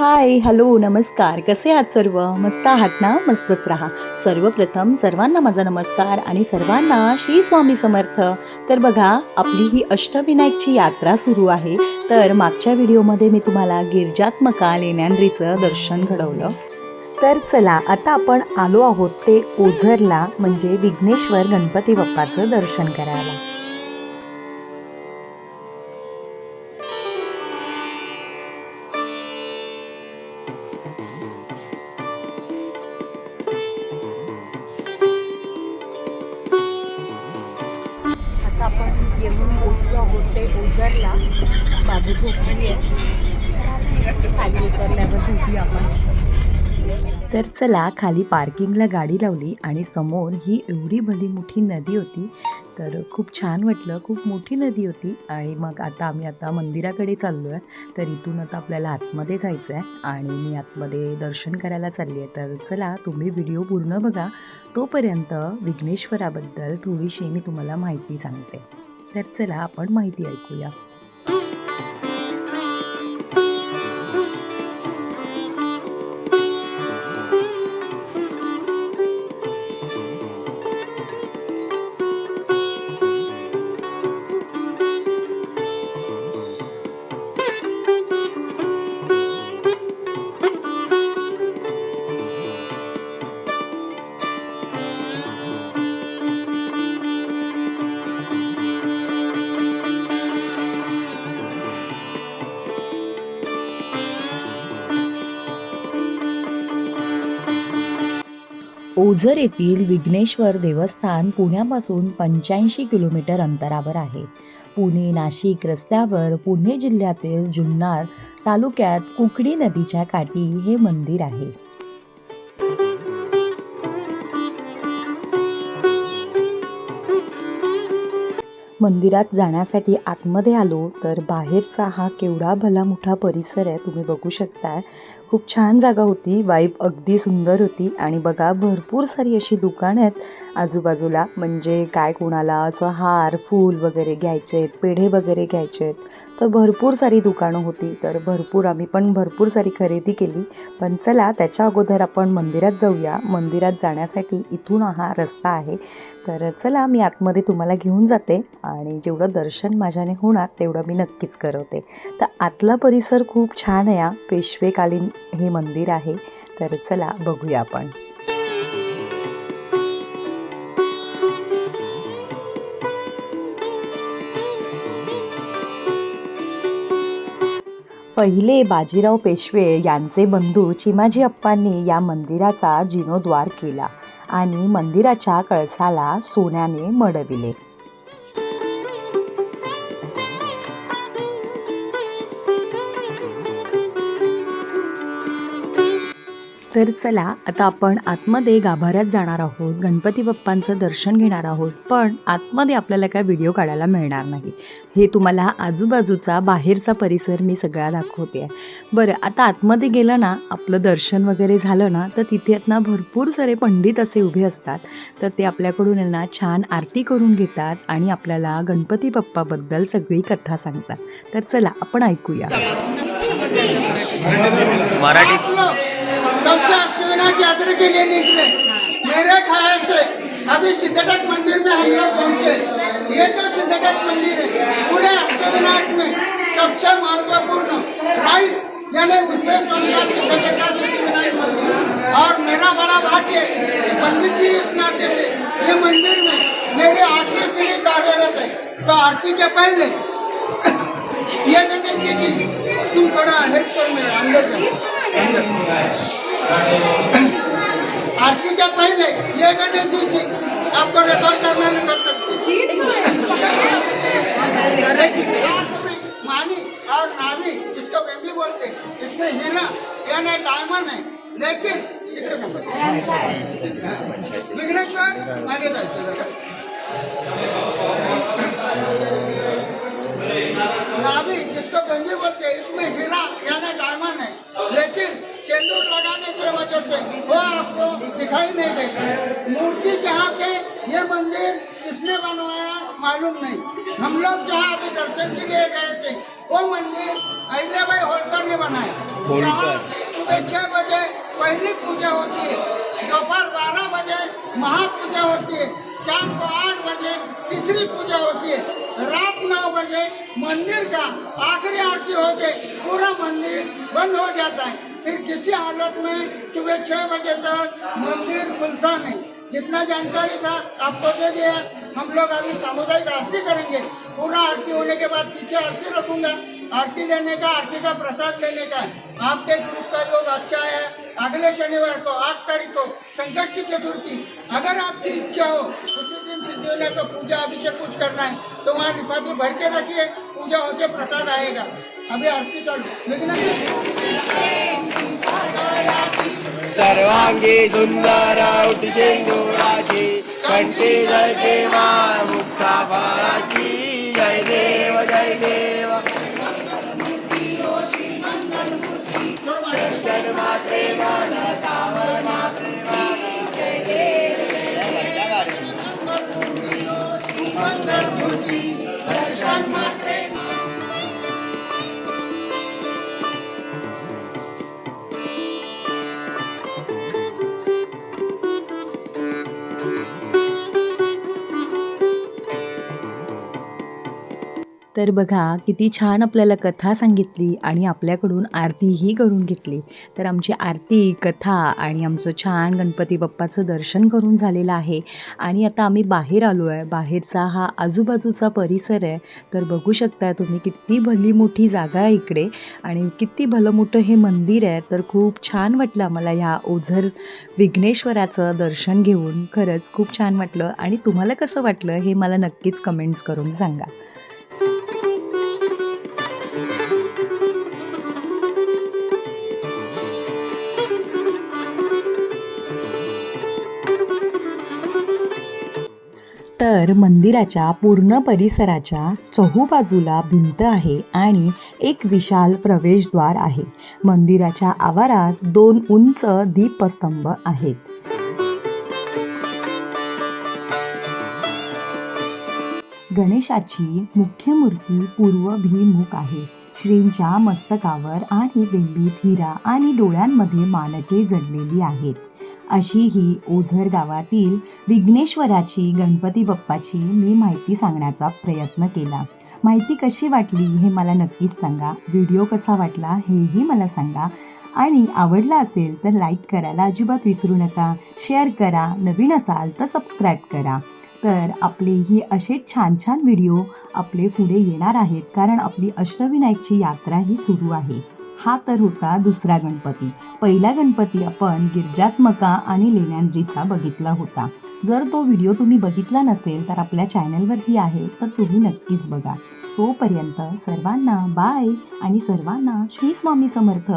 Hi hello नमस्कार. कसे आहात सर्व? मस्त आहात ना? मस्तच राहा. सर्वप्रथम सर्वांना माझा नमस्कार आणि सर्वांना श्री स्वामी समर्थ. तर बघा आपली ही अष्टविनायकची यात्रा सुरू आहे. तर मागच्या व्हिडिओमध्ये मी तुम्हाला गिरजात्मका लेण्यांद्रीचं दर्शन घडवलं. तर चला आता आपण आलो आहोत ते ओझरला म्हणजे विघ्नेश्वर गणपती बाप्पाचं दर्शन करायला. येऊन पोचलो आहोत ते ओझरला बाबू झोपली आहे. खाली उतरल्यावर भेटू आपण. तर चला खाली पार्किंगला गाडी लावली आणि समोर ही एवढी भली मोठी नदी होती. तर खूप छान वाटलं खूप मोठी नदी होती. आणि मग आता आम्ही आता मंदिराकडे चाललो आहे तर इथून आता आपल्याला आतमध्ये जायचं आहे आणि मी आतमध्ये दर्शन करायला चालली आहे तर चला तुम्ही व्हिडिओ पूर्ण बघा. तोपर्यंत विघ्नेश्वराबद्दल थोडीशी मी तुम्हाला माहिती सांगते. तर चला आपण माहिती ऐकूया. ओझर येथील विघ्नेश्वर देवस्थान पुण्यापासून पंच्याऐंशी किलोमीटर अंतरावर आहे. पुणे नाशिक रस्त्यावर पुणे जिल्ह्यातील जुन्नर तालुक्यात कुकडी नदीच्या काठी हे मंदिर आहे. मंदिरात जाण्यासाठी आतमध्ये आलो तर बाहेरचा हा केवढा भला मोठा परिसर आहे तुम्ही बघू शकता खूप छान जागा होती वाईब अगदी सुंदर होती आणि बघा भरपूर सारी अशी दुकानं आहेत आजूबाजूला. म्हणजे काय कोणाला असं हार फूल वगैरे घ्यायचे आहेत पेढे वगैरे घ्यायचे आहेत तर भरपूर सारी दुकानं होती. तर भरपूर आम्ही पण भरपूर सारी खरेदी केली. पण चला त्याच्या अगोदर आपण मंदिरात जाऊया. मंदिरात जाण्यासाठी इथून हा रस्ता आहे. तर चला मी आतमध्ये तुम्हाला घेऊन जाते आणि जेवढं दर्शन माझ्याने होणार तेवढं मी नक्कीच करवते. तर आतला परिसर खूप छान आहे पेशवेकालीन हे मंदिर आहे तर चला बघूया आपण. पहिले बाजीराव पेशवे यांचे बंधू चिमाजी अप्पांनी या मंदिराचा जीर्णोद्वार केला आणि मंदिराच्या कळसाला सोन्याने मडविले. तर चला आता आपण आतमध्ये गाभाऱ्यात जाणार आहोत गणपती बाप्पांचं दर्शन घेणार आहोत पण आतमध्ये आपल्याला काय व्हिडिओ काढायला मिळणार नाही. हे तुम्हाला आजूबाजूचा बाहेरचा परिसर मी सगळा दाखवते आहे बरं आता आतमध्ये गेलं ना आपलं दर्शन वगैरे झालं ना तर तिथे ना भरपूर सारे पंडित असे उभे असतात. तर ते आपल्याकडून यांना ना छान आरती करून घेतात आणि आपल्याला गणपती बाप्पाबद्दल सगळी कथा सांगतात. तर चला आपण ऐकूया. मराठी कल से अष्टविनायक यात्रा के लिए निकले। मेरे ख्याल से अभी सिद्धटक मंदिर में हम लोग पहुँचे। ये जो सिद्धटक मंदिर है, पूरे अष्टविनायक में सबसे महत्वपूर्ण राय यानी उसमें सिद्धिविनायक मंदिर। और मेरा बड़ा भाग्य पंडित जी इस नाते से, ये मंदिर में मेरे आठवीं पीढ़ी कार्यरत है। तो आरती के पहले, ये गणेश जी की, तुम थोड़ा हेल्प करो मेरा अंदर जाओ। अंदर आरती के पहले ये गणेश जी की आपको रिकॉर्ड करना नहीं कर सकते मानी और नावी जिसको बेबी बोलते इसमें हीरा यानी डायमंड है. लेकिन विघ्नेश्वर मागे जायचं वजह से वो आपको दिखाई नहीं देता मूर्ति जहाँ पे ये मंदिर किसने बनवाया मालूम नहीं। हम लोग जहाँ अभी दर्शन के लिए गए थे वो मंदिर अहिल्याबाई होलकर ने बनाया। सुबह छह बजे पहली पूजा होती है दोपहर बारह बजे महापूजा होती है शाम को आठ बजे तीसरी पूजा होती है। रात नौ बजे मंदिर का आखिरी आरती होके पूरा मंदिर बंद हो जाता है। फिर किसी हालत में सुबह छह बजे तक मंदिर खुलता नहीं। जितना जानकारी था आपको दे दिया। हम लोग अभी सामुदायिक आरती करेंगे। पूरा आरती होने के बाद पीछे आरती रखूंगा। आरती लेने का आरती का प्रसाद लेने का। आपके ग्रुप का योग अच्छा है। अगले शनिवार को आठ तारीख को संकष्ट चतुर्थी। अगर आपकी इच्छा हो उसी दिन सिद्धिविनायक को पूजा अभिषेक कुछ करना है तो वहाँ लिफाफे भर के रखिए। पूजा होते प्रसाद आएगा अभी आरती चालू. लेकिन सर्वांगी सुंदर उठ सिंदुराची कंठी जय देवा मुक्ता बाळाची जय देव जय देव. तर बघा किती छान आपल्याला कथा सांगितली आणि आपल्याकडून आरतीही करून घेतली. तर आमची आरती कथा आणि आमचं छान गणपती बाप्पाचं दर्शन करून झालेलं आहे. आणि आता आम्ही बाहेर आलो आहे बाहेरचा हा आजूबाजूचा परिसर आहे. तर बघू शकता तुम्ही किती भली मोठी जागा आहे इकडे आणि किती भलं मोठं हे मंदिर आहे. तर खूप छान वाटलं आम्हाला ह्या ओझर विघ्नेश्वराचं दर्शन घेऊन. खरंच खूप छान वाटलं. आणि तुम्हाला कसं वाटलं हे मला नक्कीच कमेंट्स करून सांगा. तर मंदिराच्या पूर्ण परिसराच्या चहूबाजूला भिंत आहे आणि एक विशाल प्रवेशद्वार आहे. मंदिराच्या आवारात दोन उंच दीपस्तंभ आहेत. गणेशाची मुख्य मूर्ती पूर्वभिमुख आहे. श्रींच्या मस्तकावर आणि बेंबीत हिरा आणि डोळ्यांमध्ये मानके जडलेली आहेत. अशी ही ओझर गावातील विघ्नेश्वराची गणपती बाप्पाची मी माहिती सांगण्याचा प्रयत्न केला. माहिती कशी वाटली हे मला नक्कीच सांगा. व्हिडिओ कसा वाटला हेही मला सांगा. आणि आवडला असेल तर लाईक करायला अजिबात विसरू नका. शेअर करा. नवीन असाल तर सबस्क्राईब करा. तर आपलेही असे छान छान व्हिडिओ आपले पुढे येणार आहेत. कारण आपली अष्टविनायकची यात्रा ही सुरू आहे. हा तर होता दुसरा गणपती. पहिला गणपती आपण गिरजात्मका आणि लेण्यांद्रीचा बघितला होता. जर तो व्हिडिओ तुम्ही बघितला नसेल तर आपल्या चॅनलवरती आहे तर तुम्ही नक्कीच बघा. तोपर्यंत सर्वांना बाय आणि सर्वांना श्री स्वामी समर्थ.